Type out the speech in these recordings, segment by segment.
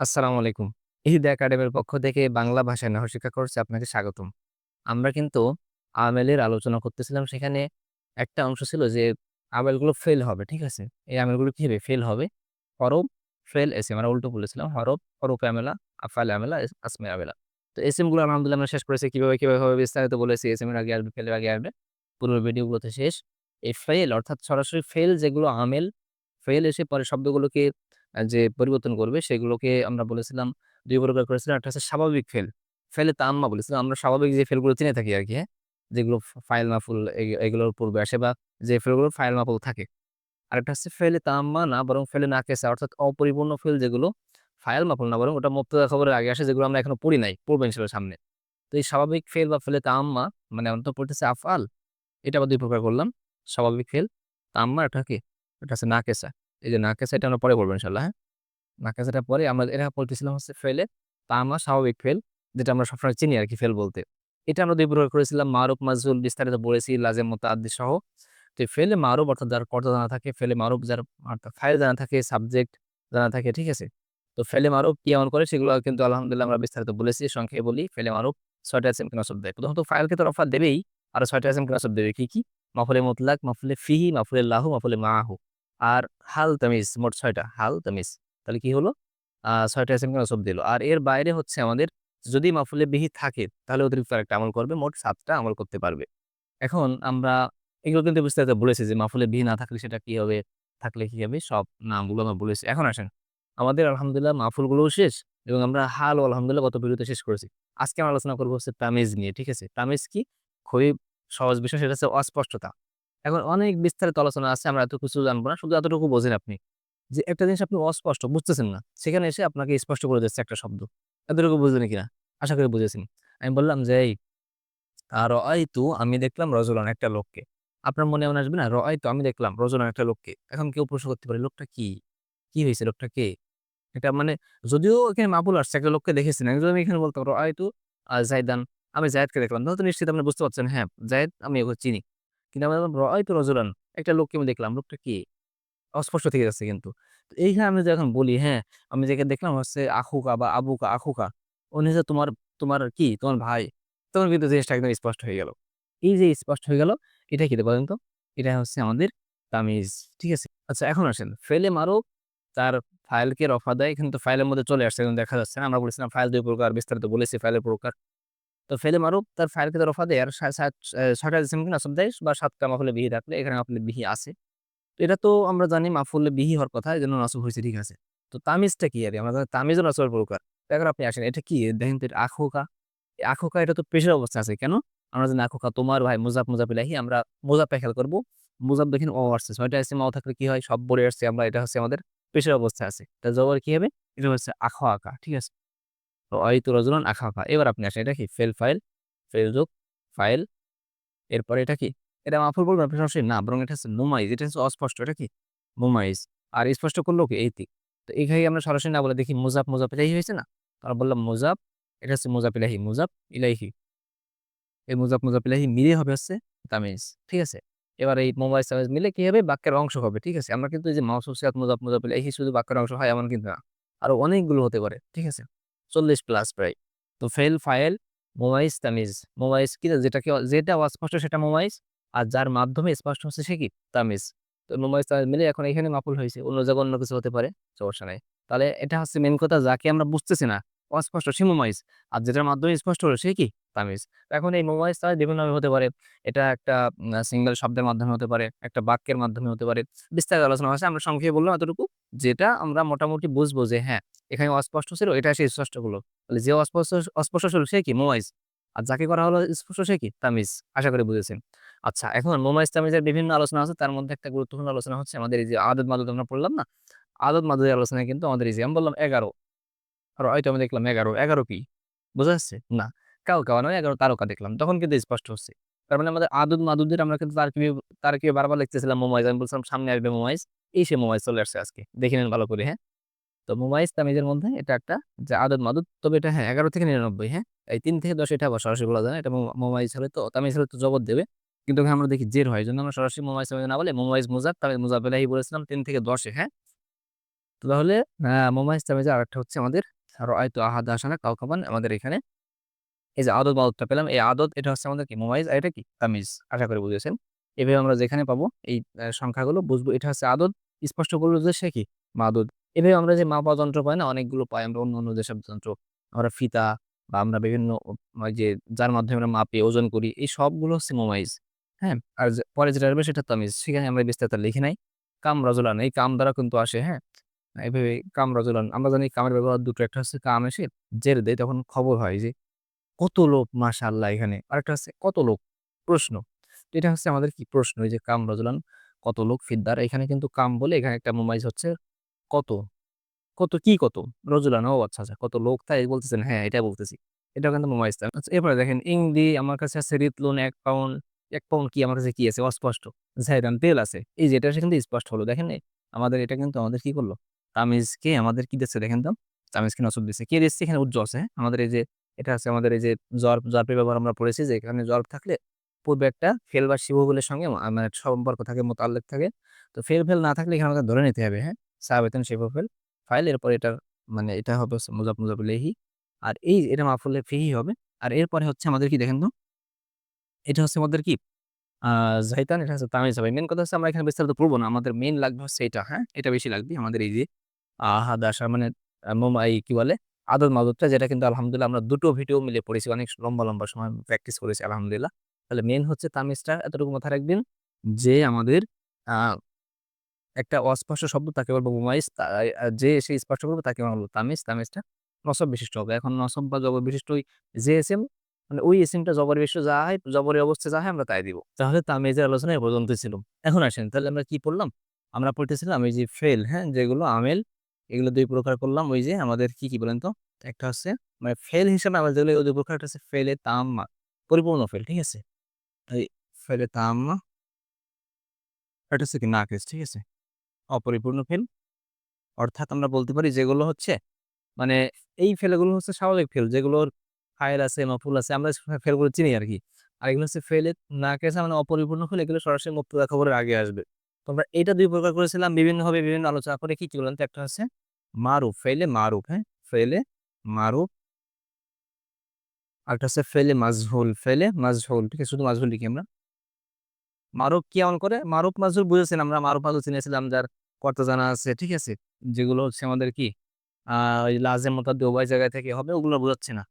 আসসালামু আলাইকুম। ঈদ একাডেমির পক্ষ থেকে বাংলা ভাষায় নাহর শিক্ষা কোর্সে আপনাকে স্বাগতম। আমরা কিন্তু আমেলের আলোচনা করতেছিলাম। সেখানে একটা অংশ ছিল যে আমেলগুলো ফেল হবে। ঠিক আছে? এই আমেলগুলো কি হবে? ফেল হবে। হরফ, ফেল, এসএম আমরা উল্টো বলেছিলাম। হরফ, হরফে আমেলা, আফআলে আমেলা, আসমে আমেলা। তো এসএমগুলো আলহামদুলিল্লাহ আমরা শেষ করেছি। কীভাবে কীভাবে হবে বিস্তারিত বলেছি। এসএম এর আগে আসবে, ফেলের আগে আসবে। পূর্বের ভিডিওগুলোতে শেষ। এই ফেল অর্থাৎ সরাসরি ফেল যেগুলো আমেল, ফেল এসে পরে শব্দগুলোকে যে পরিবর্তন করবে সেগুলোকে আমরা বলেছিলাম দুই প্রকার করেছিলাম। একটা হচ্ছে স্বাভাবিক ফেল। ফেলে তাম্মা বলেছিলাম। আমরা স্বাভাবিক যে ফেলগুলো চিনে থাকি আরকি, হ্যাঁ? যেগুলো ফাইল মাফুল এগুলোর পূর্বে আসে বা যে ফেলগুলো ফাইল মাফুল থাকে। আরেকটা হচ্ছে ফেলে তাম্মা না বরং ফেলে না নাকেসা অর্থাৎ অপরিপূর্ণ ফেল যেগুলো ফাইল মাফুল না বরং ওটা মুবতাদা খবরের আগে আসে যেগুলো আমরা এখনও পড়ি নাই। পড়ব ইনশাআল্লাহ সামনে। তো এই স্বাভাবিক ফেল বা ফেলে তাম্মা মানে আমরা তো পড়তেছি আফআল। এটা আবার দুই প্রকার করলাম। স্বাভাবিক ফেল, তাম্মা এটা কি? এটা হচ্ছে নাকেসা। এই যে নাকেসা এটা আমরা পরে পড়ব ইনশাল্লাহ হ্যাঁ? নাকাজাটা পরে আমরা এটা বলতেছিলাম হচ্ছে ফেলে তামা স্বাভাবিক ফেল যেটা আমরা সবসময় চিনি আর কি ফেল বলতে। এটা আমরা ২ প্রকার করেছিলাম মারুফ, মাজহুল বিস্তারিত বলেছি লাজেম, মুতাআদ্দি সহ। তো ফেলে মারুফ অর্থাৎ যার কর্তা জানা থাকে, ফেলে মারুফ যার অর্থাৎ ফাইল জানা থাকে, সাবজেক্ট জানা থাকে, ঠিক আছে? তো ফেলে মারুফ কি এমন করে সেগুলো কিন্তু আলহামদুলিল্লাহ আমরা বিস্তারিত বলেছি। সংক্ষেপে বলি ফেলে মারুফ ৬ টা এসএমকে নসব দেয়। প্রথমত ফাইলকে তো রফা দেবেই। আরও ৬ টা এসএমকে নসব দেবে। কি, কি? মাফুলে মুতলাক, মাফুলে ফিহি, মাফুলে লাহু, মাফুলে মাআহু। আর হাল তামিজ মোট ছয়টা হাল তামিজ। তাহলে কি হলো? আ ৬ টা এসএমকে নসব দিল। আর এর বাইরে হচ্ছে আমাদের যদি মাফুলে বিহি থাকে তাহলে অতিরিক্ত আরেকটা আমল করবে। মোট ৭ টা আমল করতে পারবে। এখন আমরা এগুলো কিন্তু বিস্তারিত বলেছি যে মাফুলে বিহি না থাকলে সেটা কি হবে? থাকলে কি হবে? সব নামগুলো আমরা বলেছি। এখন আসেন আমাদের আলহামদুলিল্লাহ মাফুলগুলোও শেষ এবং আমরা হাল আলহামদুলিল্লাহ গত ভিডিওতে শেষ করেছি। আজকে আমরা আলোচনা করব হচ্ছে তামিজ নিয়ে, ঠিক আছে? তামিজ কি? খুবই সহজ বিষয় সেটা হচ্ছে অস্পষ্টতা। এখন অনেক বিস্তারিত আলোচনা আছে আমরা এত কিছু জানব না। শুধু এতটুকু বোঝেন আপনি। যে একটা জিনিস আপনি অস্পষ্ট বুঝতেছেন না। সেখানে এসে আপনাকে স্পষ্ট করে দিচ্ছে একটা শব্দ। এতটুকু বুঝলেন কিনা? আশা করি বুঝেছেন। আমি বললাম যে, "এই আ রাআইতু আমি দেখলাম রজুলান একটা লোককে।" আপনার মনে এমন আসবে না? রাআইতু আমি দেখলাম রজুলান একটা লোককে। এখন কেউ প্রশ্ন করতে পারে, "লোকটা কি? কি হয়েছে লোকটা কে?" এটা মানে যদিও এখানে মাহফুল আসছে একটা লোককে দেখেছেন। যদি আমি এখানে বলতাম রাআইতু আ জাইদান আমি জায়েদকে দেখলাম। তাহলে তো নিশ্চিত আপনি বুঝতে পারছেন, হ্যাঁ, জায়েদ আমি ওকে চিনি। কিন্তু আমি বললাম রাআইতু রজুলান একটা লোককে আমি দেখলাম। লোকটা কে? অস্পষ্ট থেকে যাচ্ছে কিন্তু। তো এইখানে আমি যখন বলি হ্যাঁ, আমি যাকে দেখলাম হচ্ছে আখুকা বা আবুকা, আখুকা। উনি হচ্ছে তোমার তোমার কি? তোমার ভাই। তখন কিন্তু জিনিসটা একদম স্পষ্ট হয়ে গেল। এই যে স্পষ্ট হয়ে গেল, এটা কি বলেন তো? এটা হচ্ছে আমাদের তামিজ। ঠিক আছে? আচ্ছা এখন আসেন, ফেলে মারো তার ফাইলকে রফা দেয়। এখানে তো ফাইলের মধ্যে চলে আসছে, দেখা যাচ্ছে? আমরা বলেছিলাম ফাইল দুই প্রকার, বিস্তারিত বলেছি ফাইলের প্রকার। তো ফেলে মারুফ তার ফাইলকে তো রফা দেয় আর সা সাত এ ৬ টা জিসিমকে নাসব দেয় বা ৭ টা মাফুলে বিহি থাকলে এখানে মাফুলে বিহি আছে। তো এটা তো আমরা জানি মাফুলে বিহি হওয়ার কথা। এজন্য নাসব হইছে, ঠিক আছে। তো তামিজটা কি আরে? আমরা জানি তামিজও নাসবের প্রকার। এখন আপনি আসেন, এটা কি? দেখেন তো এটা আখুকা। এই আখুকা এটা তো পেশের অবস্থা আছে। কেন? আমরা জানি আখুকা তোমার ভাই মুজাফ, ইলাহি আমরা মুজাফে খেয়াল করব মুজাফ দেখেন ও আসছে। ৬ টা ইসিম অ থাকলে কি হয়? সব বলে আসছে আমরা এটা হচ্ছে আমাদের পেশের অবস্থা আছে। তা জবর কি হবে? এটা হচ্ছে আখাওয়াকা, ঠিক আছে? রাআইতু রাজুলান আখাওয়াকা। এবার আপনি আসেন, এটা কি? ফেল ফাইল, ফেল যোগ ফাইল। এরপরে এটা কি? এটা মাফুল বলবেন আপনি সরাসরি? না, বরং এটা হচ্ছে মুমাইজ। এটা হচ্ছে অস্পষ্ট। এটা কি? মুমাইজ। আর স্পষ্ট করলেও কি? এইতিক। তো এখানে আমরা সরাসরি না বলে দেখি মুজাফ, মুজাফ ইলাহি হয়েছে না? আমরা বললাম মুজাফ, এটা হচ্ছে মুজাফ ইলাহি, মুজাফ ইলাইহি। এই মুজাফ, মুজাফ ইলাহি মিলে হবে হচ্ছে তামিজ। ঠিক আছে? এবার এই মুমাইজ, তামিজ মিলে কি হবে? বাক্যের অংশ হবে। ঠিক আছে? আমরা কিন্তু এই যে মাউসুফ সিয়াত মুজাফ, মুজাফ ইলাইহি শুধু বাক্যের অংশ হয় এমন কিন্তু না। আরও অনেকগুলো হতে পারে। ঠিক আছে? ৪০ প্লাস প্রায়। তো ফেল, ফাইল, মুমাইজ, তামিজ। মুমাইজ কি? যেটাকে যেটা অস্পষ্ট সেটা মুমাইজ। আর যার মাধ্যমে স্পষ্ট হচ্ছে সে কি? তামিজ। তো মুমাইজ, তামিজ মিলে এখন এখানে মাফুল হয়েছে অন্য জায়গায় অন্য কিছু হতে পারে। সমস্যা নাই। তাহলে এটা হচ্ছে মেইন কথা যাকে আমরা বুঝতেছি না, অস্পষ্ট সে মুমাইজ। আর যেটার মাধ্যমে স্পষ্ট হলো সে কি? তামিজ। এখন এই মুমাইজ, তামিজ বিভিন্নভাবে হতে পারে। এটা একটা সিঙ্গেল শব্দের মাধ্যমে হতে পারে, একটা বাক্যের মাধ্যমে হতে পারে। বিস্তারিত আলোচনা হয়েছে আমরা সংক্ষেপে বললাম এতটুকু। যেটা আমরা মোটামুটি বুঝব যে হ্যাঁ, এখানে অস্পষ্ট ছিল এটা এসে স্পষ্ট হলো। তাহলে যে অস্পষ্ট অস্পষ্ট ছিল সে কি? মুমাইজ। আর যাকে করা হলো স্পষ্ট সে কি? তামিজ। আশা করি বুঝেছেন। আচ্ছা এখন মুমাইজ, তামিজের বিভিন্ন আলোচনা আছে। তার মধ্যে একটা গুরুত্বপূর্ণ আলোচনা হচ্ছে আমাদের এই যে আদত মাদত আমরা পড়লাম না? আদত মাদুদের আলোচনা কিন্তু আমাদের এই যে আমি বললাম ১১ আর হয়তো আমি দেখলাম ১১, ১১ কি? বোঝা যাচ্ছে? না। কাউকাওয়া নয় ১১ তারকা দেখলাম। তখন কিন্তু স্পষ্ট হচ্ছে। তার মানে আমাদের আদদ, মাদুদের আমরা কিন্তু তার কীভাবে তার তারকিবে বারবার লিখতেছিলাম মুমাইজ। আমি বলছিলাম সামনে আসবে মুমাইজ। এই সে মুমাইজ চলে আসছে আজকে। দেখে নেন ভালো করে, হ্যাঁ? তো মুমাইজ, তামিজের মধ্যে এটা একটা যে আদত মাদুদ তবে এটা হ্যাঁ ১১ থেকে ৯৯ হ্যাঁ? এই ৩ থেকে ১০ এটা আবার সরাসরি বলা যায়। এটা মু মুমাইজ হলে তো তামিজ হলে তো জবর দেবে। কিন্তু এখানে আমরা দেখি জের হয়। জন্য আমরা সরাসরি মুমাইজ, তামিজ না বলে মুমাইজ, মুজাফ, তামিজ মুজাফ ইলাহি বলেছিলাম তিন থেকে দশে হ্যাঁ? তো তাহলে আ মুমাইজ তামিজের আরেকটা হচ্ছে আমাদের রাআইতু আহাদা আশারা কাওকাবান আমাদের এখানে এই যে আদত মাদদটা পেলাম। এই আদত এটা হচ্ছে আমাদের কি মুমাইজ আর এটা কি তামিজ। আশা করি বুঝেছেন। এভাবে আমরা যেখানে পাবো এই সংখ্যাগুলো বুঝব এটা হচ্ছে আদত স্পষ্ট করল যে সে কি মাদুদ। এভাবে আমরা যে মাপা যন্ত্র পাই না অনেকগুলো পাই আমরা অন্য, অন্য যেসব যন্ত্র আমরা ফিতা বা আমরা বিভিন্ন যে যার মাধ্যমে আমরা মাপি, ওজন করি এই সবগুলো হচ্ছে মুমাইজ। হ্যাঁ? আর পরে যেটা আসবে সেটা তামিজ। সেখানে আমরা বিস্তারিত লিখে নাই। কাম রাজুলান এই কাম দ্বারা কিন্তু আসে, হ্যাঁ? এভাবে কাম রাজুলান আমরা জানি কামের ব্যবহার দুটো একটা হচ্ছে কাম এসে জের দেয় তখন খবর হয় যে কত লোক মাশাআল্লাহ এখানে। আরেকটা হচ্ছে কত লোক? প্রশ্ন। এটা হচ্ছে আমাদের কি প্রশ্ন এই যে কাম রাজুলান কত লোক ফিদ্দার এখানে কিন্তু কাম বলে এখানে একটা মুমাইজ হচ্ছে কত? কত কি কত? রজুলান ও আচ্ছা, আচ্ছা কত লোক তাই বলতেছেন? হ্যাঁ, এটা বলতেছি। এটা কিন্তু মুমাইজ আচ্ছা এরপরে দেখেন ইংদি আমার কাছে আছে রিতলুন এক পাউন্ড এক পাউন্ড কি আমার কাছে কি আছে? অস্পষ্ট। জাইরান তেল আছে। এই যে এটা কিন্তু স্পষ্ট হলো। দেখেন আমাদের এটা কিন্তু আমাদের কি করল? তামিজকে আমাদের কি দিচ্ছে দেখেন তো? তামিজকে নসব দিচ্ছে। কে দিচ্ছে? এখানে উজ্জ আছে, হ্যাঁ? আমাদের এই যে এটা আছে আমাদের এই যে জর্ব, জর্বের ব্যবহার আমরা পড়েছি যে এখানে জর্ব থাকলে পূর্বে একটা ফেল বা শিবহুলের সঙ্গে মানে সম্পর্ক থাকে, মোতাল্লেক থাকে। তো ফেল, ফেল না থাকলে এখানে আমাদের ধরে নিতে হবে, হ্যাঁ? সাহাবেতুন ফেল ফাইল এরপর এটার মানে এটা হবে হচ্ছে মুজাফ, মুজাফ ইলাইহি। আর এই এটা মাফউলে ফিহি হবে। আর এরপরে হচ্ছে আমাদের কি দেখেন তো? এটা হচ্ছে আমাদের কি আ জাইতান এটা হচ্ছে তামিজ হবে। মেন কথা হচ্ছে আমরা এখানে বিস্তারিত পড়ব না। আমাদের মেন লাগবে হচ্ছে এটা, হ্যাঁ? এটা বেশি লাগবে। আমাদের এই যে আহাদ আশা মানে মুমাই কি বলে? আদদ মাদদটা যেটা কিন্তু আলহামদুলিল্লাহ আমরা দুটো ভিডিও মিলে পড়েছি। অনেক লম্বা, লম্বা সময় প্র্যাকটিস করেছি আলহামদুলিল্লাহ। তাহলে মেন হচ্ছে তামিজটা এতটুকু মাথায় রাখবেন যে আমাদের একটা অস্পষ্ট শব্দ তাকে বলব তা যে এসে স্পষ্ট করবে তাকে বলব তামিজ। তামিজটা নসব বিশিষ্ট হবে। এখন নসব বা জবর বিশিষ্ট ওই যে এসএম মানে ওই এসএমটা জবর বিশিষ্ট যা হয়, জবরের অবস্থায় যা হয় আমরা তাই দিব। তাহলে তামিজের আলোচনা এ পর্যন্তই ছিল। এখন আসেন তাহলে আমরা কি পড়লাম? আমরা পড়তেছিলাম এই যে ফেল, হ্যাঁ? যেগুলো আমেল এগুলো দুই প্রকার করলাম। ওই যে আমাদের কি, কি বলেন তো? একটা হচ্ছে মানে ফেল হিসেবে আমরা যেগুলো ২ প্রকার একটা হচ্ছে ফেলে তাম্মা পরিপূর্ণ ফেল, ঠিক আছে? এই ফেলে তাম্মা হচ্ছে কি নাকিস, ঠিক আছে? অপরিপূর্ণ ফেল। অর্থাৎ আমরা বলতে পারি যেগুলো হচ্ছে মানে এই ফেলগুলো হচ্ছে স্বাভাবিক ফেল যেগুলোর ফাইল আছে, মাফউল আছে আমরা ফেলগুলো চিনি আর কি আর এগুলো হচ্ছে ফেলে নাকিসা মানে অপরিপূর্ণ ফেল এগুলো সরাসরি মুবতাদা খবরের আগে আসবে। তো আমরা এটা ২ প্রকার করেছিলাম বিভিন্নভাবে বিভিন্ন আলোচনা করে কি, কি বলেন তো? একটা হচ্ছে মারুফ, ফেলে মারুফ, হ্যাঁ? ফেলে মারুফ আরেকটা হচ্ছে ফেলে মাজহুল, ফেলে মাজহুল, ঠিক আছে? শুধু মাজহুল লিখি আমরা। মারুফ কি এমন করে? মারুফ মাজহুল বুঝেছেন আমরা মারুফ মাজহুল চিনেছিলাম যার কর্তা জানা আছে, ঠিক আছে? যেগুলো হচ্ছে আমাদের কি ওই লাজেম মুতাদ্দি উভয় জায়গা থেকে হবে ওগুলো বোঝাচ্ছে না।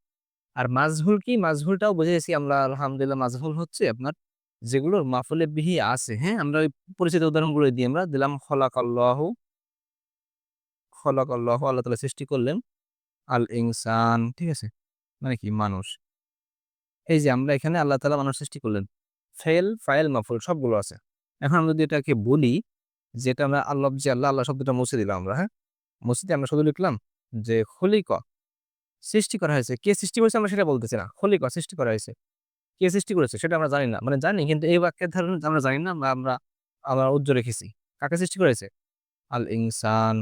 আর মাজহুল কি? মাজহুলটাও বুঝেছি আমরা আলহামদুলিল্লাহ মাজহুল হচ্ছে আপনার যেগুলোর মাফউলে বিহি আছে, হ্যাঁ? আমরা ওই পরিচিত উদাহরণগুলো দিয়ে আমরা দিলাম খলাকাল্লাহু খলাকাল্লাহু আল্লাহ তাআলা সৃষ্টি করলেন আল ইনসান, ঠিক আছে? মানে কি মানুষ। এই যে আমরা এখানে আল্লাহ তালা মানুষ সৃষ্টি করলেন। ফেল, ফাইল, মাফউল সবগুলো আছে। এখন আমরা যদি এটাকে বলি যেটা আমরা আল্লাহ লফজি আল্লাহ, আল্লাহ শব্দটা মুছে দিলাম আমরা, হ্যাঁ? মুছে দিয়ে আমরা শুধু লিখলাম যে খুলিক সৃষ্টি করা হয়েছে। কে সৃষ্টি করেছে আমরা সেটা বলতেছি না। খুলিক সৃষ্টি করা হয়েছে। কে সৃষ্টি করেছে সেটা আমরা জানি না। মানে জানি কিন্তু এই বাক্যের ধারণা আমরা জানি না আমরা আমরা উজ্জ্ব রেখেছি। কাকে সৃষ্টি করেছে? আল ইনসান।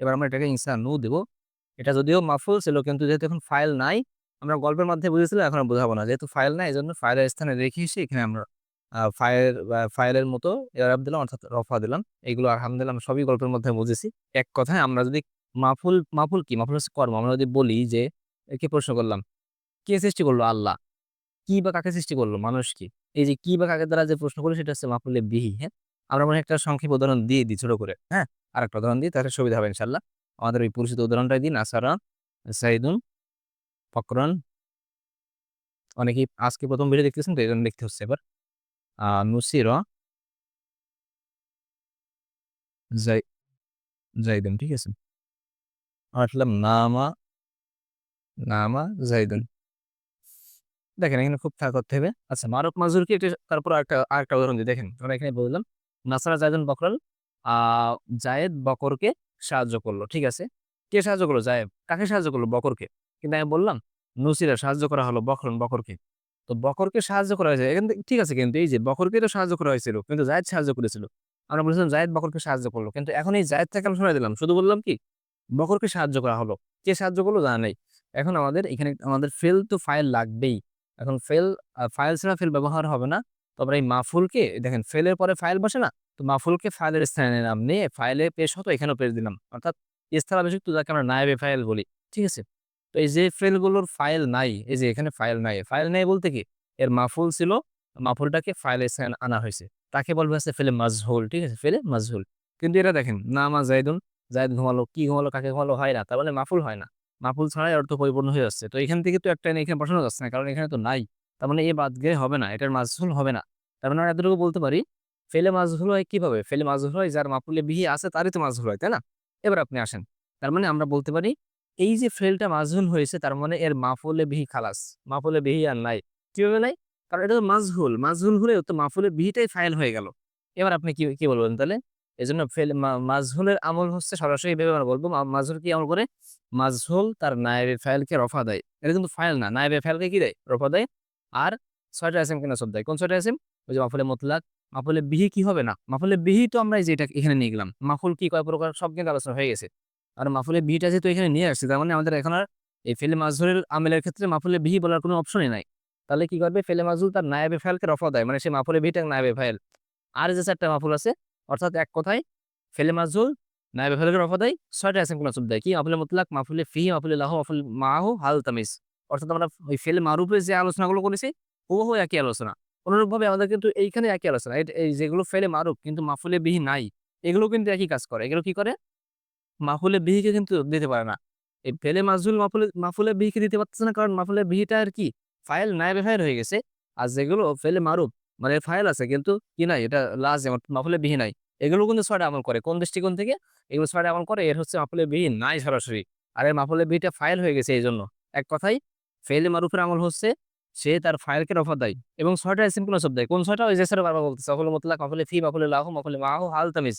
এবার আমরা এটাকে ইনসানু দেব। এটা যদিও মাফুল ছিল কিন্তু যেহেতু এখন ফাইল নাই আমরা গল্পের মাধ্যমে বুঝেছিলাম এখন বোঝাবো না। যেহেতু ফাইল নাই এজন্য ফাইলের স্থানে রেখে এসে এখানে আমরা আ ফাইল বা ফাইলের মতো ইরাব দিলাম অর্থাৎ রফা দিলাম। এগুলো আলহামদুলিল্লাহ আমরা সবই গল্পের মধ্যে বুঝেছি। এক কথায় আমরা যদি মাফুল, মাফুল কি? মাফুল হচ্ছে কর্ম। আমরা যদি বলি যে একে প্রশ্ন করলাম, কে সৃষ্টি করল? আল্লাহ। কি বা কাকে সৃষ্টি করল? মানুষ কি? এই যে কি বা কাকে দ্বারা যে প্রশ্ন করি সেটা হচ্ছে মাফুলে বিহি, হ্যাঁ? আমরা মনে একটা সংক্ষেপ উদাহরণ দিয়ে দিই ছোট করে, হ্যাঁ? আরেকটা উদাহরণ দিই তাহলে সুবিধা হবে ইনশাল্লাহ আমাদের ওই পরিচিত উদাহরণটাই দিন নাসারা, সাইদুন, ফকরান অনেকেই আজকে প্রথম ভিডিও দেখতেছেন তো এই জন্য লিখতে হচ্ছে এবার। নুসিরা জাই জাইদুন, ঠিক আছে? নামা নামা জাইদুন। দেখেন, এখানে খুব খেয়াল করতে হবে। আচ্ছা মারুফ মাজহুর কি এটা তারপর আরেকটা আরেকটা উদাহরণ দিই দেখেন। আমরা এখানে বললাম, নাসারা জাইদুন বকরান আ জায়েদ বকরকে সাহায্য করল। ঠিক আছে? কে সাহায্য করল? জায়েদ। কাকে সাহায্য করল? বকরকে। কিন্তু আমি বললাম নুসিরা সাহায্য করা হলো বকরন, বকরকে। তো বকরকে সাহায্য করা হয়েছে। এখান ঠিক আছে, কিন্তু এই যে বকরকে তো সাহায্য করা হয়েছিল। কিন্তু জায়েদ সাহায্য করেছিল। আমরা বলেছিলাম, জায়েদ বকরকে সাহায্য করল। কিন্তু এখন এই জায়েদটাকে আমি সরাই দিলাম। শুধু বললাম কি, বকরকে সাহায্য করা হলো। কে সাহায্য করল? জানা নেই। এখন আমাদের, এখানে আমাদের ফেল তো ফাইল লাগবেই। এখন ফেল ফাইল ছাড়া ফেল ব্যবহার হবে না। তবে এই মাফুলকে, দেখেন ফেলের পরে ফাইল বসে না? তো মাফুলকে ফাইলের স্থানে নাম নিয়ে ফাইলে পেশ হতো, এখানেও পেশ দিলাম। অর্থাৎ স্থলাভিষিক্ত যাকে আমরা নায়েবে ফাইল বলি, ঠিক আছে? তো এই যে ফেলগুলোর ফাইল নাই, এই যে এখানে ফাইল নাই ফাইল নাই বলতে কি? এর মাফুল ছিল, মাফুলটাকে ফাইলে স্থানে আনা হয়েছে। তাকে বলবে আছে ফেলে মাজহুল, ঠিক আছে? ফেলে মাজহুল। কিন্তু এটা দেখেন, না নামা জাইদুন জায়দ ঘুমালো, কি ঘুমালো, কাকে ঘুমালো, হয় না। তার মানে মাফুল হয় না। মাফুল ছাড়াই অর্থ পরিপূর্ণ হয়ে যাচ্ছে। তো এখান থেকে তো একটা এখানে বসানো যাচ্ছে না, কারণ এখানে তো নাই। তার মানে এ বাদ গেলে হবে না, এটার মাজহুল হবে না। তার মানে আমরা এতটুকু বলতে পারি, ফেলে মাজহুল হয় কীভাবে? ফেলে মাজহুল হয় যার মাফুলে বিহি আছে তারই তো মাজহুল হয়, তাই না? এবার আপনি আসেন। তার মানে আমরা বলতে পারি, এই যে ফেলটা মাজহুল হয়েছে, তার মানে এর মাফুলে বিহি খালাস, মাফুলে বিহি আর নাই। কীভাবে নাই? কারণ এটা তো মাজহুল মাজহুল হলেও তো মাফুলে বিহিটাই ফাইল হয়ে গেল। এবার আপনি কি কি বলবেন তাহলে? এই জন্য মাজহুলের আমল হচ্ছে সরাসরি ভেবে আমরা বলব মাজহুল কি আমল করে? মাজহুল তার নায়েবে ফাইলকে রফা দেয়। এটা কিন্তু ফাইল না, নায়েবে ফাইলকে কি দেয়? রফা দেয়। আর ছয়টা এসএম কিনা সব দেয়। কোন ছয়টা এসএম? ওই যে মাফুলে মতলাক। মাফুলে বিহি কি হবে না? মাফুলে বিহি তো আমরা এই যে এটা এখানে নিয়ে গেলাম। মাফুল কি কয় প্রকার? সব কিন্তু আলোচনা হয়ে গেছে। আর মাফুলে বিহিটা যেহেতু এখানে নিয়ে আসছে, তার মানে আমাদের এখন আর এই ফেলে মাজহুরের আমেলের ক্ষেত্রে মাফুলে বিহি বলার কোনো অপশনই নাই। তাহলে কি করবে? ফেলে মাজহুল তার নায়েবে ফাইলকে রফা দেয়। মানে সে মাফুলে বিহিটা নায়েবে ফাইল। আর যে চারটা মাফুল আছে অর্থাৎ এক কথায় ফেলে মাজহুল নায়েবে ফাইলকে রফা দেয়, ছয়টা এসএম কোন দেয়। কি? মাফুলে মতলাক, মাফুলে ফি, মাফুলে লাহ, মাফুল মাহু, হাল তামিজ। অর্থাৎ আমরা ওই ফেলে মারুফের যে আলোচনাগুলো করেছি হুবহু একই আলোচনা। অনুরূপভাবে আমাদের কিন্তু এইখানে একই আলোচনা। এই যেগুলো ফেলে মারুফ কিন্তু মাফুলে বিহি নাই, এগুলো কিন্তু একই কাজ করে। এগুলো কি করে? মাফুলে বিহিকে কিন্তু দিতে পারে না। এই ফেলে মাজহুল মাফুলে মাফুলে বিহিকে দিতে পারতেছে না, কারণ মাফুলে বিহিটা আর কি? ফাইল নাইবে ফাইল হয়ে গেছে। আর যেগুলো ফেলে মারুফ মানে ফাইল আছে কিন্তু কি নাই, এটা লাজেম মাফুলে বিহি নাই এগুলো কিন্তু ছয়টা আমল করে। কোন দৃষ্টিকোণ থেকে? এগুলো ছয়টা আমল করে, এর হচ্ছে মাফুলে বিহি নাই সরাসরি। আর এর মাফুলে বিহিটা ফাইল হয়ে গেছে এই জন্য এক কথায় ফেলে মারুফের আমল হচ্ছে, সে তার ফাইলকে রফা দেয় এবং ছয়টা কোন শব্দ দেয়। কোন ছয়টা ওই যে বারবার বলতেছে মাফুলে মতলাক মাফুলে ফি মাফুলে লাহু মাফুলে মাহু, হাল তামিজ।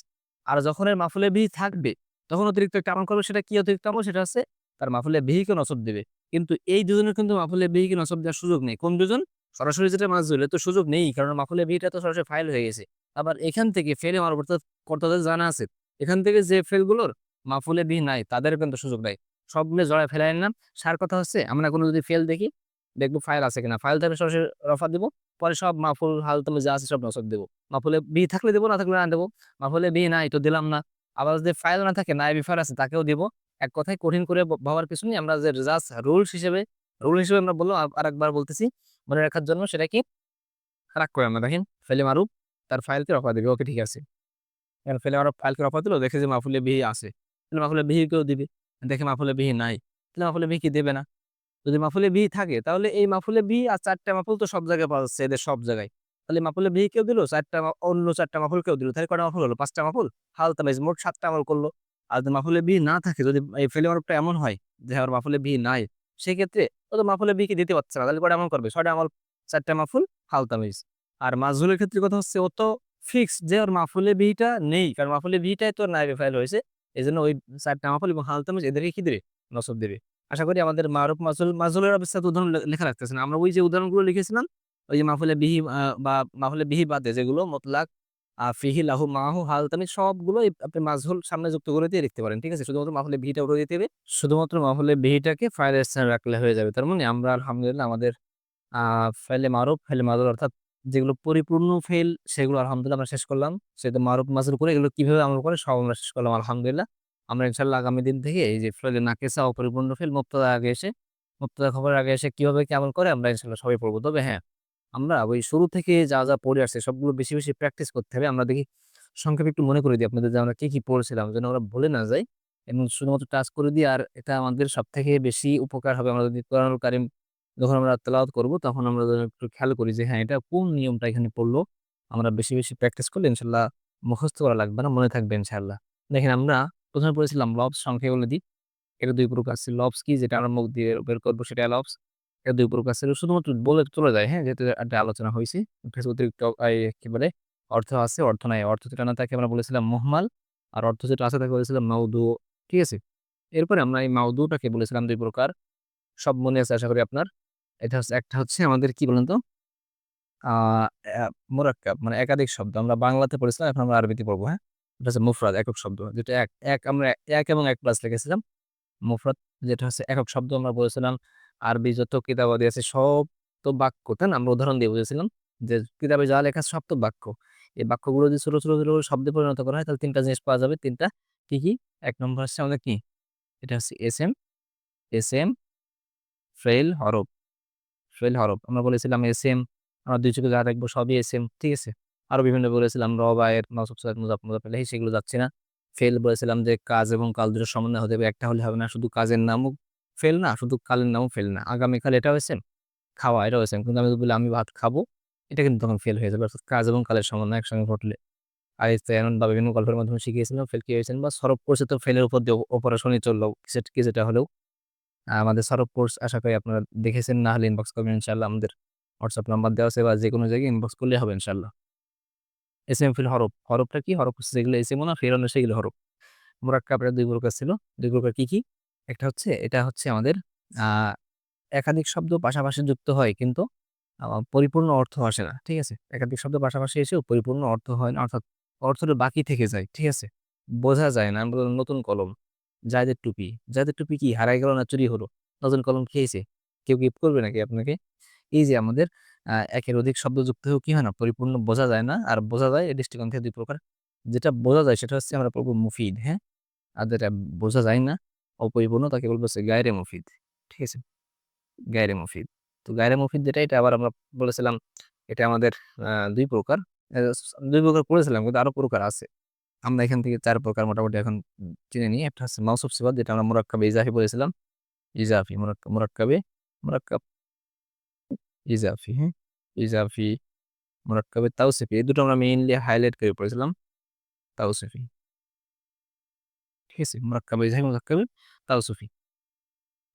আর যখন এর মাফুলে বিহি থাকবে, তখন অতিরিক্ত একটা আমল করবে। সেটা কি অতিরিক্ত আমল? সেটা হচ্ছে, তার মাফুলে বিহিকে নসব দেবে। কিন্তু এই দুজনের কিন্তু মাফুলে বিহিকে নসব দেওয়ার সুযোগ নেই। কোন দুজন? সরাসরি যেটা মাছ ধরলে তো সুযোগ নেই, কারণ মাফুলে বিহিটা তো সরাসরি ফাইল হয়ে গেছে। আবার এখান থেকে ফেলে আমার অর্থাৎ কর্তাদের জানা আছে। এখান থেকে যে ফেলগুলোর মাফুলে বিহি নাই তাদের কিন্তু সুযোগ নাই। সব মিলে জড়ায় ফেলাই না। সার কথা হচ্ছে, আমরা কোনো যদি ফেল দেখি, দেখব ফাইল আছে কিনা। ফাইল থাকলে সরাসরি রফা দিব, পরে সব মাফুল হাল তুমি যা আছে সব নসব দেবো। মাফুলে বি থাকলে দেবো, না থাকলে না দেবো? মাফুলে বি নাই, তো দিলাম না। আবার যদি ফাইল না থাকে নাই বিফার আছে, তাকেও দিব। এক কথায় কঠিন করে ভাবার কিছু নেই। আমরা যে জাস্ট রুলস হিসেবে রুল হিসেবে আমরা বললাম আর একবার বলতেছি মনে রাখার জন্য সেটা কি রাগ করে আমরা দেখেন ফেলে মারুপ তার ফাইলকে রফা দেবে। ওকে, ঠিক আছে। এখন ফেলে মারুপ ফাইলকে রফা দিল, দেখে যে মাফুলে বিহি আছে। তাহলে মাফুলে বিহি কেউ দিবে? দেখে মাফুলে বিহি নাই। তাহলে মাফুলে বিহি কি দেবে না? যদি মাফুলে বিহি থাকে, তাহলে এই মাফুলে বিহি আর চারটা মাফুল তো সব জায়গায় পাওয়া যাচ্ছে, এদের সব জায়গায়। তাহলে মাফুলে বিহি কেউ দিল? চারটা অন্য চারটা মাফুল কেউ দিল? তাহলে কটা মাফুল হলো? পাঁচটা মাফুল হাল তামেজ মোট সাতটা আমল করল। আর যদি মাফুলে বিহি না থাকে, যদি এই ফেলে মারুপটা এমন হয় যে আমার মাফুলে বিহি নাই সেক্ষেত্রে ও তো মাফুলে বিহিকে দিতে পারছে না? তাহলে কটা আমল করবে। ছয়টা আমল চারটা মাফুল, হাল তামেজ। আর মাজহুলের ক্ষেত্রে কথা হচ্ছে ও তো ফিক্স যে ওর মাফুলে বিহিটা নেই। কারণ মাফুলে বিহিটাই তোর নাইবে ফাইল হয়েছে। এই জন্য ওই চারটা মাফুল এবং হাল তামেজ এদেরকে কি দেবে? নসব দেবে। আশা করি আমাদের মারুফ মাজুল মাজুলের অবস্থা উদাহরণ লেখা রাখতেছেন আমরা ওই যে উদাহরণগুলো লিখেছিলাম, ওই যে মাফুলে বিহি বা মাফুলে বিহি বাদে যেগুলো মতলাক ফিহি লাহু মাহু হাল তামি সবগুলো আপনি মাজহুল সামনে যুক্ত করে দিয়ে লিখতে পারেন, ঠিক আছে? শুধুমাত্র মাফুলে বিহিটা উঠে দিতে হবে। শুধুমাত্র মাফুলে বিহিটাকে ফাইলের স্থানে রাখলে হয়ে যাবে। তার মানে আমরা আলহামদুলিল্লাহ আমাদের ফেলে মারুফ ফেলে মাজুল অর্থাৎ যেগুলো পরিপূর্ণ ফেল সেগুলো আলহামদুলিল্লাহ আমরা শেষ করলাম। সেটা মারুফ মাজুল করে এগুলো কীভাবে আমল করে সব আমরা শেষ করলাম আলহামদুলিল্লাহ। আমরা ইনশাল্লাহ আগামী দিন থেকে এই যে ফেলে নাকেসা অপরিপূর্ণ ফেল মুক্তদা আগে এসে মুক্তদা খবরের আগে এসে কীভাবে কেমন করে আমরা ইনশাল্লাহ সবাই পড়ব। তবে হ্যাঁ আমরা ওই শুরু থেকে যা যা পড়ে আসছে সবগুলো বেশি বেশি প্র্যাকটিস করতে হবে। আমরা দেখি সংক্ষেপে একটু মনে করে দিই আপনাদের যে আমরা কি কি পড়ছিলাম, যেন আমরা ভুলে না যাই এবং শুধুমাত্র টাচ করে দিই। আর এটা আমাদের সব থেকে বেশি উপকার হবে আমরা যদি কোরআনুল কারিম যখন আমরা তেলাওয়াত করব, তখন আমরা একটু খেয়াল করি যে হ্যাঁ এটা কোন নিয়মটা এখানে পড়ল। আমরা বেশি বেশি প্র্যাকটিস করলে ইনশাল্লাহ মুখস্থ করা লাগবে না, মনে থাকবে ইনশাল্লাহ। দেখেন আমরা প্রথমে পড়েছিলাম লবস সংখ্যা বলে দিই। এটা দুই প্রকার আছে লবস কি, যেটা আমরা মুখ দিয়ে বের করব, সেটা লবস এটা দুই প্রকার আছে। শুধুমাত্র বলে চলে যায় হ্যাঁ? যেহেতু একটা আলোচনা হয়েছে অতিরিক্ত কি বলে অর্থ আছে, অর্থ নাই। অর্থ যেটা না থাকে আমরা বলেছিলাম মোহমাল, আর অর্থ যেটা আছে তাকে বলেছিলাম মাউদু, ঠিক আছে? এরপরে আমরা এই মাউদুটাকে বলেছিলাম দুই প্রকার। সব মনে আছে আশা করি আপনার। এটা হচ্ছে, একটা হচ্ছে আমাদের কি বলেন তো? মোরাক্কাব মানে একাধিক শব্দ। আমরা বাংলাতে পড়েছিলাম, এখন আমরা আরবিতে পড়ব হ্যাঁ? এটা হচ্ছে মুফরাদ, একক শব্দ, যেটা এক এক, আমরা এক এবং এক প্লাস লিখেছিলাম। মুফরাদ, যেটা হচ্ছে একক শব্দ আমরা বলেছিলাম আরবি যত কিতাবাদি আছে সব তো বাক্য তাই না আমরা উদাহরণ দিয়ে বুঝেছিলাম যে কিতাবে যা লেখা সব তো বাক্য এই বাক্যগুলো যদি ছোট, ছোট, ছোট শব্দে পরিণত করা হয় তাহলে তিনটা জিনিস পাওয়া যাবে। ৩ টা কি, কি? ১ নম্বর হচ্ছে আমাদের কি? এটা হচ্ছে এস এম এস এম ফেইল, হরফ, ফেইল, হরফ। আমরা বলেছিলাম এস এম আমরা দুই চোখে যা দেখব সবই এস এম ঠিক আছে? আরও বিভিন্ন বলেছিলাম র, বা, এর, সিফাত, মুজাফ, মুজাফ সেগুলো যাচ্ছি না। ফেল বলেছিলাম যে কাজ এবং কাল দুটোর সমন্বয় হতে হবে। একটা হলে হবে না। শুধু কাজের নামও ফেল না, শুধু কালের নামও ফেল না। আগামীকাল এটা এসএম, খাওয়া এটা এসএম। কিন্তু আমি বলি আমি ভাত খাব, এটা কিন্তু তখন ফেল হয়ে যাবে। অর্থাৎ কাজ এবং কালের সমন্বয় একসঙ্গে ঘটলে। আইনস্টাইন বা বিভিন্ন গল্পের মাধ্যমে শিখিয়েছিলাম ফেল কি হয়েছেন বা সরব কোর্সে তো ফেলের উপর দিয়ে অপারেশনই চলল সেট কিছুটা হলেও। আমাদের সরব কোর্স আশা করি আপনারা দেখেছেন না হলে ইনবক্স করবেন ইনশাল্লাহ আমাদের হোয়াটসঅ্যাপ নাম্বার দেওয়া আছে বা যেকোনো জায়গায় ইনবক্স করলে হবে ইনশাল্লাহ এস এম ফিল হরফ। হরফটা কি? হরফ যেগুলো এসএমও না ফেলও না সেগুলো হরফ। মুরাক্কাবের ২ প্রকার ছিল। দুই প্রকার কি, কি? একটা হচ্ছে এটা হচ্ছে আমাদের আ একাধিক শব্দ পাশাপাশি যুক্ত হয় কিন্তু পরিপূর্ণ অর্থ আসে না। ঠিক আছে? একাধিক শব্দ পাশাপাশি এসেও পরিপূর্ণ অর্থ হয় না। অর্থাৎ অর্থটা বাকি থেকে যায়। ঠিক আছে? বোঝা যায় না। আমরা বললাম নতুন কলম, জায়েদের টুপি। যাদের টুপি কি হারায় গেল না চুরি হলো? নতুন কলম খেয়েছে। কেউ গিফট করবে নাকি আপনাকে? এই যে আমাদের একের অধিক শব্দ যুক্ত হয়েও কি হয় না? পরিপূর্ণ বোঝা যায় না। আর বোঝা যায় এই দৃষ্টিকোণ থেকে দুই প্রকার। যেটা বোঝা যায় সেটা হচ্ছে আমরা বলব মুফিদ, হ্যাঁ? আর যেটা বোঝা যায় না, অপরিপূর্ণ তাকে বলব হচ্ছে গায়রে মুফিদ। ঠিক আছে? গায়রে মুফিদ। তো গায়রে মুফিদ যেটা এটা আবার আমরা বলেছিলাম এটা আমাদের ২ প্রকার। দুই প্রকার করেছিলাম কিন্তু আরও প্রকার আছে। আমরা এখান থেকে চার প্রকার মোটামুটি এখন চিনে নিই। একটা হচ্ছে মাউসুফ সিফাত যেটা আমরা মুরাক্কাবে ইজাফি বলেছিলাম। ইজাফি মুরাক্কাবে মুরাক্কাব ইজাফি, হ্যাঁ? ইজাফি, মুরাক্কাবে তাওসিফি। এই দুটো আমরা মেইনলি হাইলাইট করে পড়েছিলাম। তাওসিফি। ঠিক আছে? মুরাক্কাবে ইজাফি, মুরাক্কাবে তাওসিফি।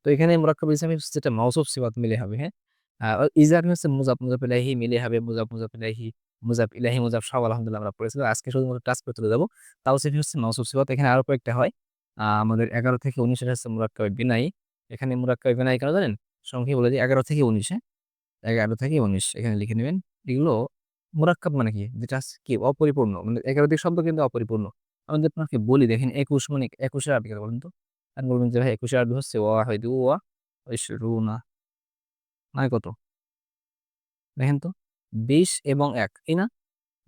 তো এখানে মুরাক্কাবে ইজাফি যেটা মাউসুফ সিফাত মিলে হবে, হ্যাঁ? আ ইজাফি হচ্ছে মুজাফ, মুজাফ ইলাইহি মিলে হবে মুজাফ, মুজাফ ইলাইহি, মুজাফ ইলাইহি, মুজাফ সব আলহামদুলিল্লাহ আমরা পড়েছিলাম। আজকে শুধুমাত্র টাচ করে চলে যাব। তাওসিফি হচ্ছে মাউসুফ সিফাত। এখানে আরও কয়েকটা হয়। আমাদের ১১ থেকে ১৯ এটা হচ্ছে মুরাক্কাবে বিনাই। এখানে মুরাক্কাবে বিনাই কেন জানেন? সংখ্যায় বলে দিই ১১ থেকে ১৯ হ্যাঁ? ১১ থেকে ১৯ এখানে লিখে নেবেন এগুলো মুরাক্কাব মানে কি? যেটা কি অপরিপূর্ণ। মানে একাধিক শব্দ কিন্তু অপরিপূর্ণ। আমি আপনাকে বলি দেখেন ২১ মানে ২১ এর আরবি বলেন তো? আপনি বলবেন যে ভাই ২১ এর আরবি হচ্ছে ওয়াহিদু ওয়া রু না মানে কত? দেখেন তো ২০ এবং এক এই না?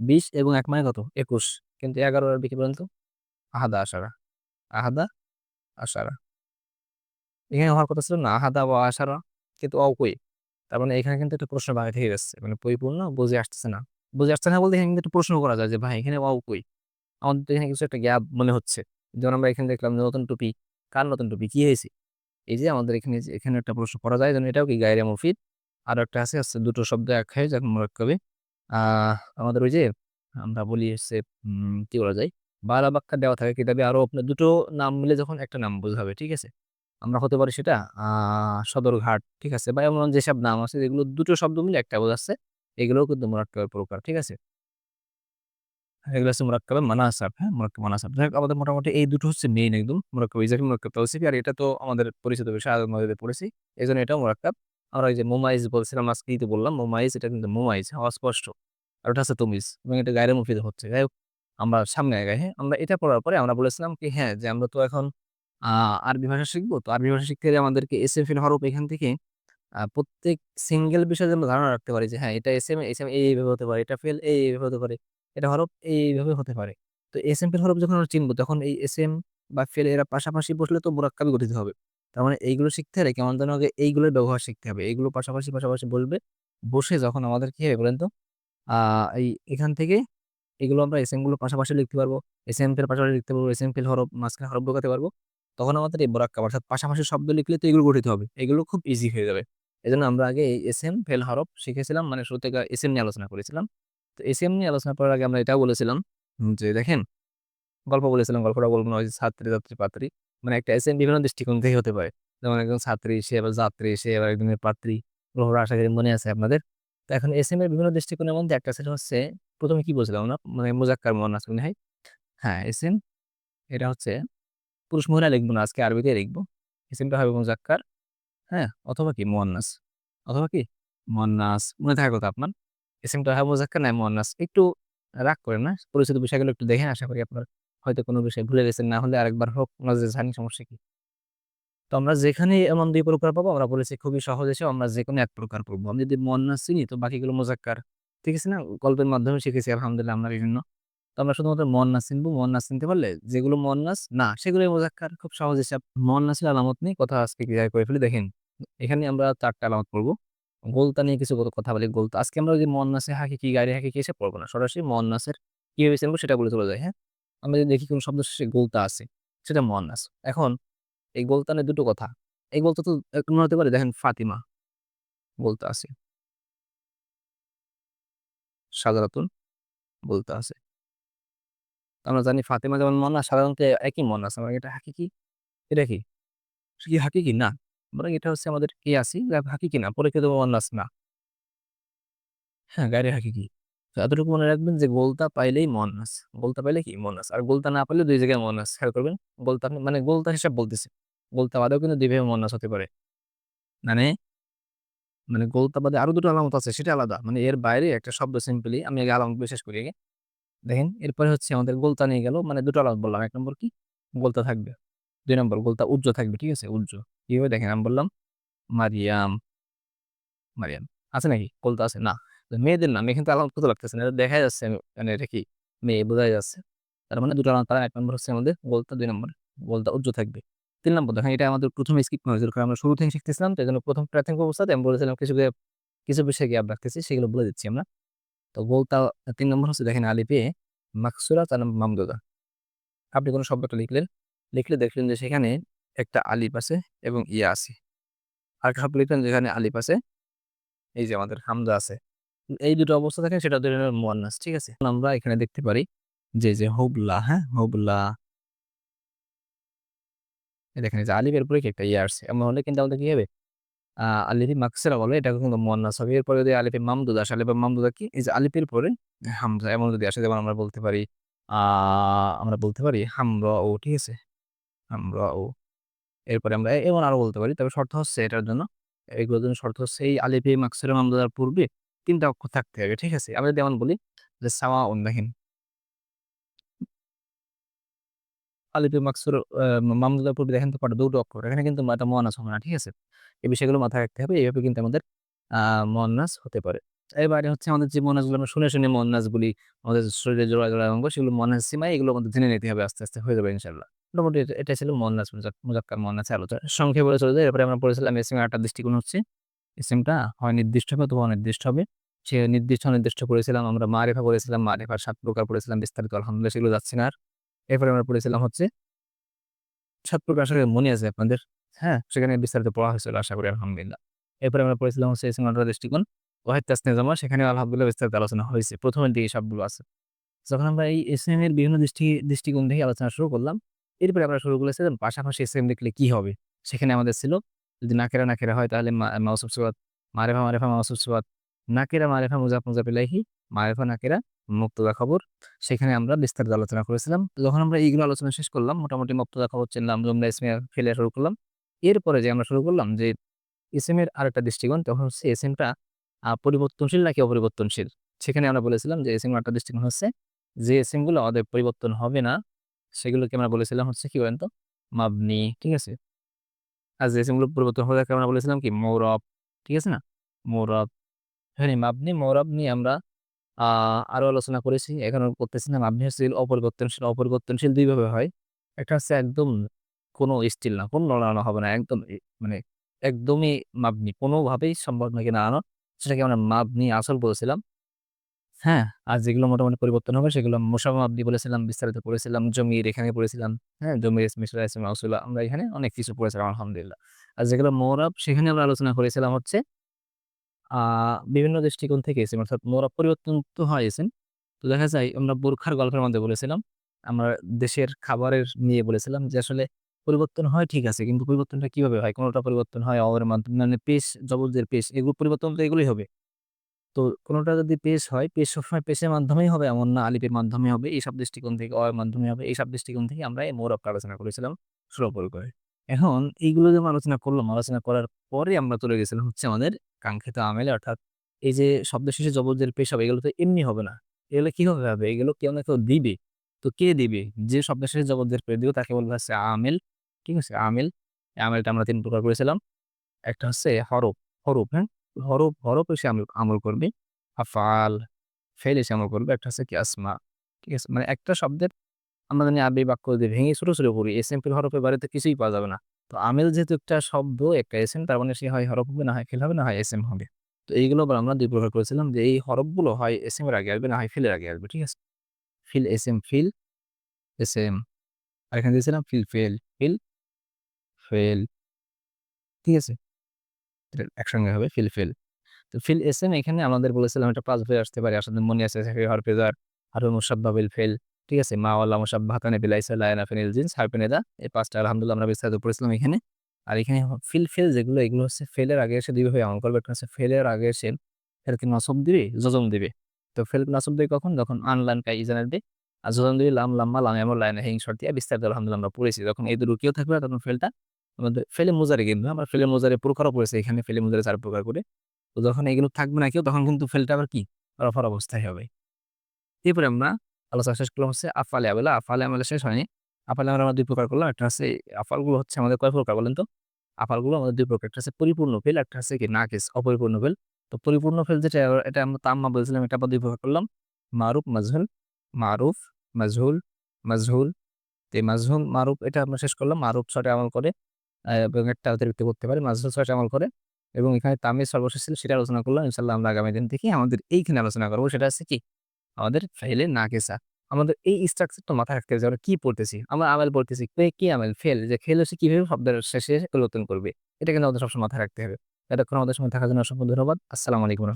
২০ এবং এক মানে কত? ২১ কিন্তু ১১ এর আরবি কি বলেন তো? আহাদা আশারা, আহাদা আশারা। এখানে হওয়ার কথা ছিল না আহাদা ওয়া আশারা কিন্তু ওয়াও কই? তার মানে এখানে কিন্তু একটা প্রশ্ন বাকি থেকে যাচ্ছে। মানে পরিপূর্ণ বুঝে আসতেছে না। বুঝে আসছে না বলতে এখানে কিন্তু একটা প্রশ্ন করা যায় যে ভাই এখানে ওয়াও কই? আমাদের তো এখানে কিছু একটা গ্যাপ মনে হচ্ছে। যেমন আমরা এখানে দেখলাম যে নতুন টুপি। কার নতুন টুপি? কি হয়েছে? এই যে আমাদের এখানে এখানে একটা প্রশ্ন করা যায় যেন এটাও কি গায়রে মুফিদ। আর একটা আছে হচ্ছে দুটো শব্দ এক হয় যখন মুরাক্কাবে। আমাদের ওই যে আমরা বলি হচ্ছে কি বলা যায়? বালা বাক্কা দেওয়া থাকে কিতাবে আরও আপনার দুটো নাম মিলে যখন একটা নাম বোঝাবে, ঠিক আছে? আমরা হতে পারি সেটা সদরঘাট, ঠিক আছে? বা এমন যেসব নাম আছে যেগুলো দুটো শব্দ মিলে একটা বোঝাচ্ছে, এগুলোও কিন্তু মুরাক্কাবের প্রকার, ঠিক আছে? এগুলো হচ্ছে মুরাক্কাবে মানাসাব, হ্যাঁ? মুরাক্কাব মানাসাব। যাই হোক আমাদের মোটামুটি এই দুটো হচ্ছে মেইন একদম। মুরাক্কাব ইজাফি, মুরাক্কাব তাওসিফি আর এটা তো আমাদের পরিচিত বিষয় আরবি মাযিদে পড়েছি। এজন্য এটাও মুরাক্কাব। আমরা ওই যে মুমাইজ বলছিলাম আজকেই তো বললাম মুমাইজ এটা কিন্তু মুমাইজ, অস্পষ্ট। আর ওটা হচ্ছে তমিজ এবং এটা গায়রে মুফিদ হচ্ছে। যাই হোক আমরা সামনে আগাই, হ্যাঁ? আমরা এটা পড়ার পরে আমরা বলেছিলাম কি হ্যাঁ, যে আমরা তো এখন আরবি ভাষা শিখব তো আরবি ভাষা শিখতে গেলে আমাদেরকে এস এম ফিল হরফ এখান থেকে প্রত্যেক সিঙ্গেল বিষয়ে যেন ধারণা রাখতে পারি যে হ্যাঁ, এটা এসএম, এসএম এই এইভাবে হতে পারে, এটা ফেল এই এইভাবে হতে পারে, এটা হরফ এইভাবে হতে পারে। তো এসএম ফেল হরফ যখন আমরা চিনবো তখন এই এসএম বা ফেল এরা পাশাপাশি বসলে তো মুরাক্কাবে গঠিত হবে। তার মানে এইগুলো শিখতে হলে কেমন যেন আগে এইগুলোর ব্যবহার শিখতে হবে। এগুলো পাশাপাশি, পাশাপাশি বসবে। বসে যখন আমাদের কি হবে বলেন তো? এই এখান থেকে এগুলো আমরা এসএমগুলো পাশাপাশি লিখতে পারব। এসএম ফেল পাশাপাশি লিখতে পারব। এসএম ফেল হরফ মাঝখানে হরফ ঢোকাতে পারব। তখন আমাদের এই মুরাক্কাব অর্থাৎ পাশাপাশি শব্দ লিখলে তো এগুলো গঠিত হবে। এগুলো খুব ইজি হয়ে যাবে। এজন্য আমরা আগে এই এসএম ফেল হরফ শিখেছিলাম মানে শুরু থেকে এসএম নিয়ে আলোচনা করেছিলাম। তো এসএম নিয়ে আলোচনা করার আগে আমরা এটাও বলেছিলাম যে দেখেন গল্প বলেছিলাম গল্পটা বলব না ছাত্রী, যাত্রী, পাত্রী। মানে একটা এসএম বিভিন্ন দৃষ্টিকোণ থেকে হতে পারে। যেমন একজন ছাত্রী, সে আবার যাত্রী, সে আবার একজনের পাত্রী। গল্পটা আশা করি মনে আছে আপনাদের। তো এখন এসএম এর বিভিন্ন দৃষ্টিকোণের মধ্যে একটা সেটা হচ্ছে প্রথমে কি বলছিলাম না মানে মুযাক্কার মুয়ান্নাস মনে হয়? হ্যাঁ, এসএম এটা হচ্ছে পুরুষ মহিলা লিখব না আজকে আরবিতে লিখব। এসএমটা হবে মোজাক্কার হ্যাঁ? অথবা কি মুয়ান্নাস। অথবা কি? মুয়ান্নাস। মনে থাকার কথা আপনার। এসএমটা হয় মুযাক্কার না মুয়ান্নাস। একটু রাগ করেন না। পরিচিত বিষয়গুলো একটু দেখেন। আশা করি আপনার হয়তো কোনো বিষয় ভুলে গেছেন। না হলে আরেকবার হোক আমরা যে জানি সমস্যা কি? তো আমরা যেখানেই এমন ২ প্রকার পাবো, আমরা বলেছি খুবই সহজ এসে আমরা যেকোনো এক প্রকার পড়ব। আমি যদি মুয়ান্নাস চিনি, তো বাকিগুলো মুযাক্কার। ঠিক আছে না? গল্পের মাধ্যমে শিখেছি, আলহামদুলিল্লাহ, আমরা বিভিন্ন। তো আমরা শুধুমাত্র মুয়ান্নাস চিনবো। মুয়ান্নাস চিনতে পারলে যেগুলো মুয়ান্নাস না সেগুলো মুযাক্কার। খুব সহজ হিসাব। মুয়ান্নাসের আলামত নিয়ে কথা আজকে ক্লিয়ার করে ফেলি, দেখেন। এখানে আমরা চারটা আলামত পড়ব। গোলতা নিয়ে কিছু কথা বলি গোলতা। আজকে আমরা ওই যে মুয়ান্নাসে হাকিকি, গায়রে হাকিকি এসব পড়ব না। সরাসরি মুয়ান্নাসের কীভাবে চিনবো সেটা বলে চলে যাই, হ্যাঁ? আমরা যদি দেখি কোন শব্দের শেষে গোলতা আছে সেটা মুয়ান্নাস। এখন এই গোলতা নিয়ে দুটো কথা। এই গোলতা তো মনে হতে পারে দেখেন ফাতিমা গোলতা আছে। সাজারাতুন গোলতা আছে। আমরা জানি ফাতেমা যেমন মুয়ান্নাস সাধারণত একই মুয়ান্নাস। আমরা এটা হাকি কি এটা কি? কি হাকিকি? না। বরং এটা হচ্ছে আমাদের কিয়াসি, হাকিকি না। পরীক্ষিত মুয়ান্নাস না। হ্যাঁ, গায়রে হাকিকি। তো এতটুকু মনে রাখবেন যে গোলতা পাইলেই মুয়ান্নাস। গোলতা পাইলে কি? মুয়ান্নাস। আর গোলতা না পাইলে ২ জায়গায় মুয়ান্নাস। খেয়াল করবেন। গোলতা মানে গোলতা হিসাব বলতেছি। গোলতা বাদেও কিন্তু ২ ভাবে মুয়ান্নাস হতে পারে। মানে মানে গোলতা বাদে আরও ২ টো আলামত আছে সেটা আলাদা। মানে এর বাইরে একটা শব্দ সিম্পলি আমি আগে আলামতগুলো শেষ করি আগে। দেখেন এরপরে হচ্ছে আমাদের গোলতা নিয়ে গেল। মানে ২ টো আলামত বললাম। এক নম্বর কি? গোলতা থাকবে। ২ নম্বর গোলতা উজ্জ থাকবে। ঠিক আছে? উজ্জ। কীভাবে দেখেন আমি বললাম মারিয়াম। মারিয়াম। আছে নাকি? গোলতা আছে? না। মেয়েদের নাম এখানে তো আলামত কত লাগতেছে না। দেখাই যাচ্ছে মানে এটা কি? মেয়ে বোঝাই যাচ্ছে। তার মানে ২ টো আলামত ১ নম্বর হচ্ছে আমাদের গোলতা, ২ নম্বর গোলতা উজ্জ থাকবে। তিন নম্বর দেখেন এটা আমাদের ১ম এ স্কিপ হয়েছিল। আমরা শুরু থেকে শিখতেছিলাম তো এজন্য ১ম প্রাথমিক অবস্থাতে আমি বলেছিলাম কিছু, কিছু বিষয় গ্যাপ রাখতেছি সেগুলো বলে দিচ্ছি আমরা। তো গোলতা তিন নম্বর হচ্ছে দেখেন আলিফে মাকসুরা তার নাম মামদুদা। আপনি কোন শব্দটা লিখলেন, লিখলে দেখলেন যে সেখানে একটা আলিফ আছে এবং ইয়া আছে। আরেকটা শব্দ লিখলেন যেখানে আলিফ আছে, এই যে আমাদের হামজা আছে। এই দুটো অবস্থা থাকে সেটা ধরে মুয়ান্নাস। ঠিক আছে? আমরা এখানে দেখতে পারি যে, যে হুবলা, হ্যাঁ? হুবলা। দেখেন যে আলিফের পরে একটা ইয়া আসছে। এমন হলে কিন্তু আমাদের কি হবে? আ আলিফে মাকসুরা বলে এটা কিন্তু মুয়ান্নাস হবে। এরপরে যদি আলিফে মামদুদা আসে, আলিফে মামদুদা কি? এই যে আলিফের পরে হামজা এমন যদি আসে যেমন আমরা বলতে পারি আমরা বলতে পারি হামরা ও ঠিক আছে? হামরাউ। এরপরে আমরা এমন আরও বলতে পারি। তবে শর্ত হচ্ছে এটার জন্য এগুলোর জন্য শর্ত হচ্ছে এই আলিফে মাকসুরা মামদুদার পূর্বে ৩ টা অক্ষর থাকতে হবে। ঠিক আছে? আমরা যদি এমন বলি যে সাওয়াউন দেখেন। আলিফে মাকসুর আ পূর্বে দেখেন তো কয়টা? ২ টো অক্ষর। এখানে কিন্তু এটা মুয়ান্নাস হবে না। ঠিক আছে? এই বিষয়গুলো মাথায় রাখতে হবে। এইভাবে কিন্তু আমাদের আ মুয়ান্নাস হতে পারে। এবারে হচ্ছে আমাদের যে মুয়ান্নাসগুলো আমরা শুনে, শুনে মুয়ান্নাসগুলি আমাদের শরীরে জোড়া, জোড়া অঙ্গ সেগুলো মুয়ান্নাস সিমাই এগুলো আমাদের জেনে নিতে হবে আস্তে, আস্তে হয়ে যাবে ইনশাআল্লাহ। মোটামুটি এটা ছিল মুয়ান্নাস মুযাক্কার মুয়ান্নাসের আলোচনা। সংক্ষেপে বলে চলে যায় এরপরে আমরা পড়েছিলাম ইসমের ৮ টা দৃষ্টিকোণ হচ্ছে ইসিমটা হয় নির্দিষ্ট হবে অথবা অনির্দিষ্ট হবে। সে নির্দিষ্ট অনির্দিষ্ট পড়েছিলাম আমরা মারিফা পড়েছিলাম। মারিফার ৭ প্রকার পড়েছিলাম বিস্তারিত আলহামদুলিল্লাহ সেগুলো যাচ্ছি না আর। এরপরে আমরা পড়েছিলাম হচ্ছে সাত প্রকার আসলে মনে আছে আপনাদের। হ্যাঁ? সেখানে বিস্তারিত পড়া হয়েছিল আশা করি আলহামদুলিল্লাহ। এরপরে আমরা পড়েছিলাম হচ্ছে ইসমের ৮ টা দৃষ্টিকোণ ওয়াহিদ তাসনিয়া জামা সেখানেও আলহামদুলিল্লাহ বিস্তারিত আলোচনা হয়েছে। ১ম এর দিকে সবগুলো আছে। যখন আমরা এই ইসমের বিভিন্ন দৃষ্টি দৃষ্টিকোণ থেকে আলোচনা শুরু করলাম, এরপরে আমরা শুরু করেছিলাম পাশাপাশি ইসম লিখলে কি হবে? সেখানে আমাদের ছিল যদি নাকেরা, নাকেরা হয় তাহলে মা মাওসুফ সিফাত, মারিফা, মারিফা মাওসুফ সিফাত, নাকেরা, মারিফা মুজাফ, মুজাফ ইলাইহি, মারিফা, নাকেরা, মুবতাদা খবর। সেখানে আমরা বিস্তারিত আলোচনা করেছিলাম। যখন আমরা এইগুলো আলোচনা শেষ করলাম মোটামুটি মুবতাদা খবর চিনলাম, জুমলা ইসমিয়া ফেলে শুরু করলাম। এরপরে যে আমরা শুরু করলাম যে ইসমের আরেকটা দৃষ্টিকোণ তখন হচ্ছে আ পরিবর্তনশীল নাকি অপরিবর্তনশীল? সেখানে আমরা বলেছিলাম যে ইসিমের আরেকটা দৃষ্টিকোণ হচ্ছে যে ইসিমগুলো আমাদের পরিবর্তন হবে না সেগুলোকে আমরা বলেছিলাম হচ্ছে কি বলেন তো? মাবনি। ঠিক আছে? আর যে ইসিমগুলো পরিবর্তন হবে তাকে আমরা বলেছিলাম কি? মুরাব। ঠিক আছে না? মুরাব। এখানে মাবনি, মুরাব নিয়ে আমরা আ আরও আলোচনা করেছি। এখন করতেছি না। মাবনি হচ্ছে অপরিবর্তনশীল। অপরিবর্তনশীল ২ ভাবে হয়। একটা হচ্ছে একদম কোনো স্টিল না, কোনো নড়ানো হবে না। একদম মানে একদমই মাবনি। কোনোভাবেই সম্ভব নাকি নাড়ানো। সেটাকে আমরা মাবনি আসল বলেছিলাম। হ্যাঁ? আর যেগুলো মোটামুটি পরিবর্তন হবে সেগুলো মুসাম্মা মাবনি বলেছিলাম, বিস্তারিত পড়েছিলাম। জমির এখানে পড়েছিলাম। হ্যাঁ? জমির ইশারা, ইসম মাউসুলা আমরা এখানে অনেক কিছু পড়েছিলাম আলহামদুলিল্লাহ। আর যেগুলো মুরাব সেখানে আমরা আলোচনা করেছিলাম হচ্ছে বিভিন্ন দৃষ্টিকোণ থেকে ইসিম অর্থাৎ মুরাব পরিবর্তন তো হয় ইসিম। তো দেখা যায় আমরা বোরখার গল্পের মধ্যে বলেছিলাম। আমরা দেশের খাবারের নিয়ে বলেছিলাম যে আসলে পরিবর্তন হয় ঠিক আছে। কিন্তু পরিবর্তনটা কীভাবে হয়? কোনটা পরিবর্তন হয় অ মাধ্যমে মানে পেশ, জবরদের পেশ এগুলো পরিবর্তন তো এগুলোই হবে। তো কোনোটা যদি পেশ হয়, পেশ সবসময় পেশের মাধ্যমেই হবে এমন না, আলিফের মাধ্যমে হবে। এইসব দৃষ্টিকোণ থেকে অ এর মাধ্যমে হবে। এইসব দৃষ্টিকোণ থেকে আমরা এই মুরাবটা আলোচনা করেছিলাম সুরপুর করে। এখন এইগুলো যেমন আলোচনা করলাম, আলোচনা করার পরে আমরা চলে গেছিলাম হচ্ছে আমাদের কাঙ্ক্ষিত আমেলে অর্থাৎ এই যে শব্দ শেষে জবরজের পেশ হবে এগুলো তো এমনি হবে না। এগুলো কীভাবে হবে? এগুলো কেউ না কেউ দিবে। তো কে দিবে? যে শব্দের শেষে জবরজের পেশ দিবে তাকে বলবে হচ্ছে আমেল। ঠিক আছে? আমেল। আমেলটা আমরা তিন প্রকার করেছিলাম। একটা হচ্ছে হরফ, হরফ হ্যাঁ? হরফ, হরফ এসে আমল আমল করবে। আফআল, ফেল এসে আমল করবে। একটা হচ্ছে কি আসমা। ঠিক আছে? মানে একটা শব্দের আমরা জানি আরবি বাক্য যদি ভেঙে ছোট, ছোট করি এসএম ফেল হরফের বাইরে তো কিছুই পাওয়া যাবে না। তো আমেল যেহেতু একটা শব্দ, একটা এসএম তার মানে সে হয় হরফ হবে, না হয় ফেল হবে, না হয় এসএম হবে। তো এইগুলো আবার আমরা দুই প্রকার করেছিলাম যে এই হরফগুলো হয় এসএম এর আগে আসবে, না হয় ফেলের আগে আসবে। ঠিক আছে? ফিল এসএম ফিল, এসএম। আর এখানে দিয়েছিলাম ফিল ফেল, ফিল ফেল। ঠিক আছে? একসঙ্গে হবে ফিল ফেল। তো ফিল এসএম এখানে আমাদের বলেছিলাম এটা ৫ ভাবে আসতে পারে। আসলে মনে আছে সাফি হরফে জার, মুসাব্বা বিল ফেল। ঠিক আছে? মা ওয়াল্লা মুসাব্বাহাতানি বিল আইসা লা ইয়ানা ফিনিল জিনস হারফে নিদা। এই ৫ টা আলহামদুলিল্লাহ আমরা বিস্তারিত পড়েছিলাম এখানে। আর এখানে ফিল ফেল যেগুলো এগুলো হচ্ছে ফেলের আগে এসে ২ ভাবে আমল করবে। একটা হচ্ছে ফেলের আগে এসে ফেলকে নসব দিবে, জজম দিবে। তো ফেল নসব দিবে কখন? যখন আন, লান, কা, ইজান আসবে। আর জজম দিবে লাম, লাম্মা, লাম ইয়ামর, লা ইয়ানা, হিং শর্ত দিয়ে বিস্তারিত আলহামদুলিল্লাহ আমরা পড়েছি। যখন এই দুটো কেউ থাকবে তখন ফেলটা আমাদের ফেলে মুজারে কিন্তু আমরা ফেলে মুজারে প্রকারও পড়েছি এখানে ফেলে মুজারে ৪ প্রকার করে। তো যখন এগুলো থাকবে না কেউ তখন কিন্তু ফেলটা আবার কি? রফার অবস্থায় হবে। এরপরে আমরা আলোচনা শেষ করলাম হচ্ছে আফআলে আমেলা। আফআলে আমেলা শেষ হয়নি। আমেলা আমরা ২ প্রকার করলাম। একটা হচ্ছে আফআলগুলো হচ্ছে আমাদের কয় প্রকার বলেন তো? আফালগুলো আমাদের দুই প্রকার। একটা হচ্ছে পরিপূর্ণ ফেল, একটা হচ্ছে কি নাকিস অপরিপূর্ণ ফেল। তো পরিপূর্ণ ফেল যেটা এটা আমরা তাম্মা বলছিলাম এটা আমরা দুই প্রকার করলাম। মারুফ, মাজহুল, মারুফ, মাজহুল, মাজহুল। তো মাজহুল, মারুফ এটা আমরা শেষ করলাম। মারুফ ৬ টা আমল করে এবং একটা অতিরিক্ত করতে পারে। মাজহুল ৬ টা আমল করে এবং এখানে তামিজ সর্বশেষ ছিল সেটা আলোচনা করলাম। ইনশাআল্লাহ আমরা আগামী দিন থেকে আমাদের এইখানে আলোচনা করব। সেটা হচ্ছে কি? আমাদের ফেলে নাকিসা। আমাদের এই স্ট্রাকচারটা মাথায় রাখতে হবে আমরা কি পড়তেছি? আমরা আমেল পড়তেছি। কি আমেল? ফেল। যে ফেল হচ্ছে কীভাবে শব্দের শেষে পরিবর্তন করবে। এটা কিন্তু আমাদের সবসময় মাথায় রাখতে হবে। এতক্ষণ আমাদের সময় থাকার জন্য অসংখ্য ধন্যবাদ। আসসালামু আলাইকুম।